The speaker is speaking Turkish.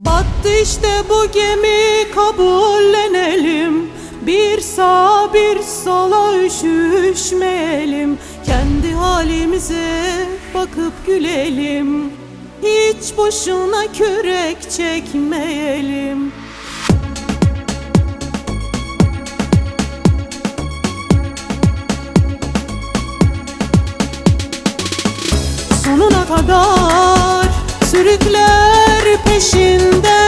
Battı işte bu gemi kabullenelim. Bir sağa bir sola üşüşmeyelim. Kendi halimize bakıp gülelim. Hiç boşuna kürek çekmeyelim. Sonuna kadar Sürükler peşinden